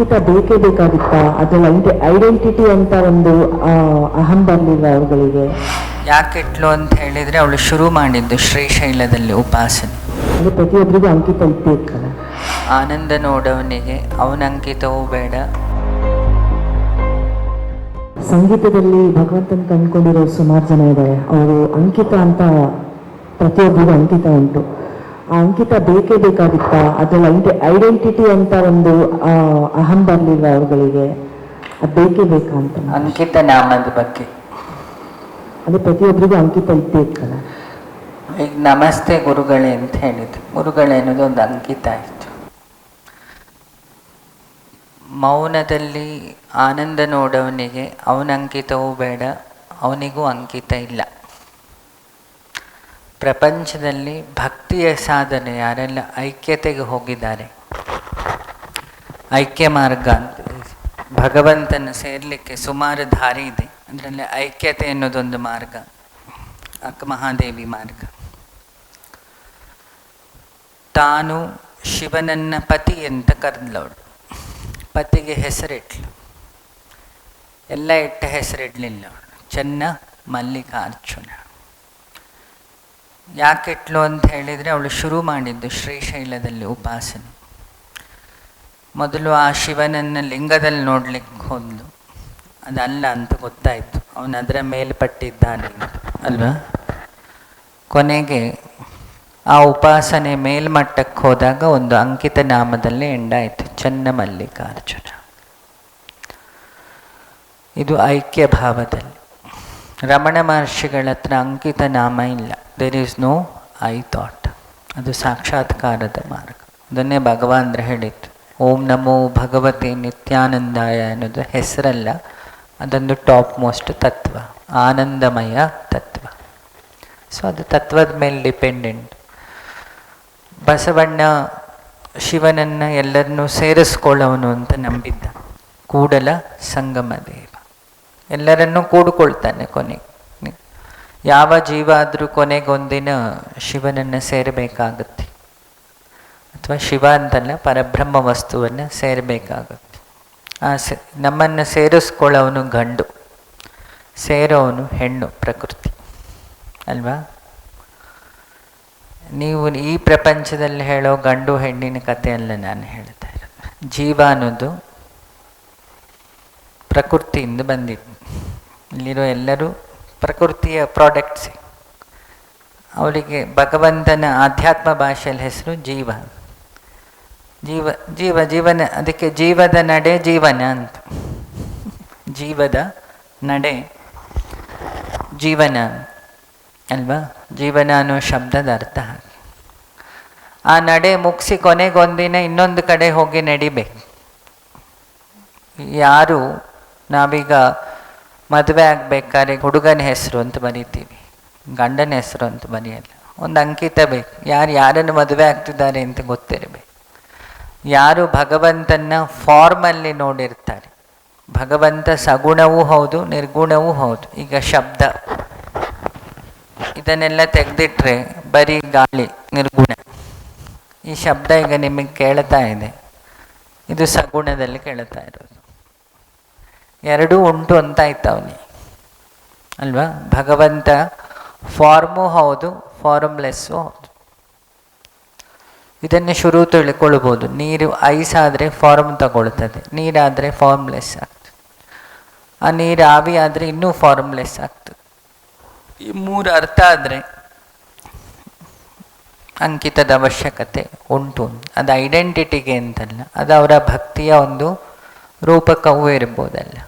ಅಂಕಿತ ಬೇಕೇ ಬೇಕಾಗುತ್ತಾ? ಅದರ ಐಡೆಂಟಿಟಿ ಅಂತ ಒಂದು ಅಹಂ ಬರ್ಲಿಲ್ಲ ಅವುಗಳಿಗೆ ಇಟ್ಲು ಅಂತ ಹೇಳಿದರೆ ಅವಳು ಶುರು ಮಾಡಿದ್ದು ಶ್ರೀಶೈಲದಲ್ಲಿ ಉಪಾಸನೆ. ಅಂದ್ರೆ ಪ್ರತಿಯೊಬ್ಬರಿಗೂ ಅಂಕಿತ ಇದ್ದೇ ಇರ್ತಲ್ಲ ಆನಂದ ನೋಡವನಿಗೆ ಅವನ ಅಂಕಿತವೂ ಬೇಡ. ಸಂಗೀತದಲ್ಲಿ ಭಗವಂತನ ಕಂಡುಕೊಂಡಿರೋ ಸುಮಾರು ಜನ ಇದ್ದಾರೆ ಅವರು ಅಂಕಿತ ಅಂತ ಪ್ರತಿಯೊಬ್ಬರಿಗೂ ಅಂಕಿತ ಉಂಟು. ಆ ಅಂಕಿತ ಬೇಕೇ ಬೇಕಾಗಿತ್ತ? ಅದ್ರಲ್ಲಿ ಐಡೆಂಟಿಟಿ ಅಂತ ಒಂದು ಅಹಂ ಬರ್ಲಿಲ್ಲ ಅವುಗಳಿಗೆ ಅದು ಬೇಕೇ ಬೇಕಾ ಅಂತ. ಅಂಕಿತ ನಾಮದ ಬಗ್ಗೆ. ಅದು ಪ್ರತಿಯೊಬ್ಬರಿಗೂ ಅಂಕಿತ ಇದ್ದೇ ಇತ್ತಲ್ಲ ಈಗ ನಮಸ್ತೆ ಗುರುಗಳೇ ಅಂತ ಹೇಳಿದ್ದು ಗುರುಗಳೇ ಅನ್ನೋದು ಒಂದು ಅಂಕಿತ ಆಯಿತು ಮೌನದಲ್ಲಿ ಆನಂದ ನೋಡವನಿಗೆ ಅವನ ಅಂಕಿತವೂ ಬೇಡ ಅವನಿಗೂ ಅಂಕಿತ ಇಲ್ಲ. ಪ್ರಪಂಚದಲ್ಲಿ ಭಕ್ತಿಯ ಸಾಧನೆ ಯಾರೆಲ್ಲ ಐಕ್ಯತೆಗೆ ಹೋಗಿದ್ದಾರೆ? ಐಕ್ಯ ಮಾರ್ಗ ಅಂತ ಭಗವಂತನ ಸೇರಲಿಕ್ಕೆ ಸುಮಾರು ದಾರಿ ಇದೆ. ಅದರಲ್ಲಿ ಐಕ್ಯತೆ ಅನ್ನೋದೊಂದು ಮಾರ್ಗ. ಅಕ್ಕ ಮಹಾದೇವಿ ಮಾರ್ಗ. ತಾನು ಶಿವನನ್ನ ಪತಿ ಅಂತ ಕರೆದ್ಲವಳು. ಪತಿಗೆ ಹೆಸರಿಟ್ಲು. ಎಲ್ಲ ಇಟ್ಟ ಹೆಸರಿಡ್ಲಿಲ್ಲ ಚೆನ್ನ ಮಲ್ಲಿಕಾರ್ಜುನ. ಯಾಕಿಟ್ಲು ಅಂತ ಹೇಳಿದರೆ ಅವಳು ಶುರು ಮಾಡಿದ್ದು ಶ್ರೀಶೈಲದಲ್ಲಿ ಉಪಾಸನೆ. ಮೊದಲು ಆ ಶಿವನನ್ನು ಲಿಂಗದಲ್ಲಿ ನೋಡ್ಲಿಕ್ಕೆ ಹೋದ್ಲು. ಅದಲ್ಲ ಅಂತ ಗೊತ್ತಾಯಿತು. ಅವನು ಅದರ ಮೇಲ್ಪಟ್ಟಿದ್ದಾನೆ ಅಲ್ವಾ? ಕೊನೆಗೆ ಆ ಉಪಾಸನೆ ಮೇಲ್ಮಟ್ಟಕ್ಕೆ ಹೋದಾಗ ಒಂದು ಅಂಕಿತ ನಾಮದಲ್ಲಿ ಎಂಡಾಯಿತು ಚೆನ್ನ ಮಲ್ಲಿಕಾರ್ಜುನ ಇದು ಐಕ್ಯ ಭಾವದಲ್ಲಿ ರಮಣ ಮಹರ್ಷಿಗಳ ಹತ್ರ ಅಂಕಿತ ನಾಮ ಇಲ್ಲ. There is no I thought ಅದು ಸಾಕ್ಷಾತ್ಕಾರದ ಮಾರ್ಗ. ಅದನ್ನೇ ಭಗವಾನ್ರ ಹೇಳಿತ್ತು ಓಂ ನಮೋ ಭಗವತಿ ನಿತ್ಯಾನಂದಾಯ ಅನ್ನೋದು ಹೆಸರಲ್ಲ, ಅದೊಂದು ಟಾಪ್ ಮೋಸ್ಟ್ ತತ್ವ, ಆನಂದಮಯ ತತ್ವ. ಸೊ ಅದು ತತ್ವದ ಮೇಲೆ ಡಿಪೆಂಡೆಂಟ್ ಬಸವಣ್ಣ ಶಿವನನ್ನು ಎಲ್ಲರನ್ನೂ ಸೇರಿಸ್ಕೊಳ್ಳೋನು ಅಂತ ನಂಬಿದ್ದ. ಕೂಡಲ ಸಂಗಮ ದೇವ ಎಲ್ಲರನ್ನೂ ಕೂಡಿಕೊಳ್ತಾನೆ ಕೊನೆಗೆ. ಯಾವ ಜೀವ ಆದರೂ ಕೊನೆಗೊಂದಿನ ಶಿವನನ್ನು ಸೇರಬೇಕಾಗತ್ತೆ. ಅಥವಾ ಶಿವ ಅಂತಲ್ಲ ಪರಬ್ರಹ್ಮ ವಸ್ತುವನ್ನು ಸೇರಬೇಕಾಗತ್ತೆ. ಆ ಸೆ, ನಮ್ಮನ್ನು ಸೇರಿಸ್ಕೊಳ್ಳೋವನು ಗಂಡು, ಸೇರೋವನು ಹೆಣ್ಣು ಪ್ರಕೃತಿ, ಅಲ್ವಾ? ನೀವು ಈ ಪ್ರಪಂಚದಲ್ಲಿ ಹೇಳೋ ಗಂಡು ಹೆಣ್ಣಿನ ಕಥೆಯಲ್ಲ ನಾನು ಹೇಳ್ತಾ ಇರೋದು. ಜೀವ ಅನ್ನೋದು ಪ್ರಕೃತಿಯಿಂದ ಬಂದಿದ್ದು. ಇಲ್ಲಿರೋ ಎಲ್ಲರೂ ಪ್ರಕೃತಿಯ ಪ್ರಾಡಕ್ಟ್ಸ್ ಅವಳಿಗೆ ಭಗವಂತನ ಆಧ್ಯಾತ್ಮ ಭಾಷೆಯಲ್ಲಿ ಹೆಸರು ಜೀವ. ಜೀವ ಜೀವ, ಜೀವನ, ಅದಕ್ಕೆ ಜೀವದ ನಡೆ ಜೀವನ ಅಂತ. ಜೀವದ ನಡೆ ಜೀವನ ಅಲ್ವಾ? ಜೀವನ ಅನ್ನೋ ಶಬ್ದದ ಅರ್ಥ ಆ ನಡೆ ಮುಗಿಸಿ ಕೊನೆಗೊಂದಿನ ಇನ್ನೊಂದು ಕಡೆ ಹೋಗಿ ನಡಿಬೇಕು. ಯಾರು ನಾವೀಗ ಮದುವೆ ಆಗ್ಬೇಕಾದ್ರೆ ಹುಡುಗನ ಹೆಸರು ಅಂತ ಬರಿತೀವಿ, ಗಂಡನ ಹೆಸರು ಅಂತ ಬರೆಯಲ್ಲ. ಒಂದು ಅಂಕಿತ ಬೇಕು. ಯಾರು ಯಾರನ್ನು ಮದುವೆ ಆಗ್ತಿದ್ದಾರೆ ಅಂತ ಗೊತ್ತಿರಬೇಕು. ಯಾರು ಭಗವಂತನ ಫಾರ್ಮಲ್ಲಿ ನೋಡಿರ್ತಾರೆ. ಭಗವಂತ ಸಗುಣವೂ ಹೌದು, ನಿರ್ಗುಣವೂ ಹೌದು. ಈಗ ಶಬ್ದ. ಇದನ್ನೆಲ್ಲ ತೆಗೆದಿಟ್ರೆ ಬರೀ ಗಾಳಿ, ನಿರ್ಗುಣ. ಈ ಶಬ್ದ ಈಗ ನಿಮಗೆ ಕೇಳ್ತಾ ಇದೆ. ಇದು ಸಗುಣದಲ್ಲಿ ಕೇಳ್ತಾ ಇರೋದು. ಎರಡೂ ಉಂಟು ಅಂತ ಆಯ್ತವನಿ. ಅಲ್ವಾ? ಭಗವಂತ ಫಾರ್ಮು ಹೌದು ಫಾರ್ಮ್ಲೆಸ್ಸು ಹೌದು. ಇದನ್ನು ಶುರು ತಿಳ್ಕೊಳ್ಬೋದು. ನೀರು ಐಸ್ ಆದರೆ ಫಾರ್ಮ್ ತಗೊಳ್ತದೆ, ನೀರಾದರೆ ಫಾರ್ಮ್ಲೆಸ್ ಆಗ್ತದೆ. ಆ ನೀರು ಆವಿ ಆದರೆ ಇನ್ನೂ ಫಾರ್ಮ್ಲೆಸ್ ಆಗ್ತದೆ. ಈ ಮೂರು ಅರ್ಥ ಆದರೆ ಅಂಕಿತದ ಅವಶ್ಯಕತೆ ಉಂಟು. ಅದು ಐಡೆಂಟಿಟಿಗೆ ಅಂತಲ್ಲ, ಅದು ಅವರ ಭಕ್ತಿಯ ಒಂದು ರೂಪಕವೂ ಇರ್ಬೋದಲ್ಲ.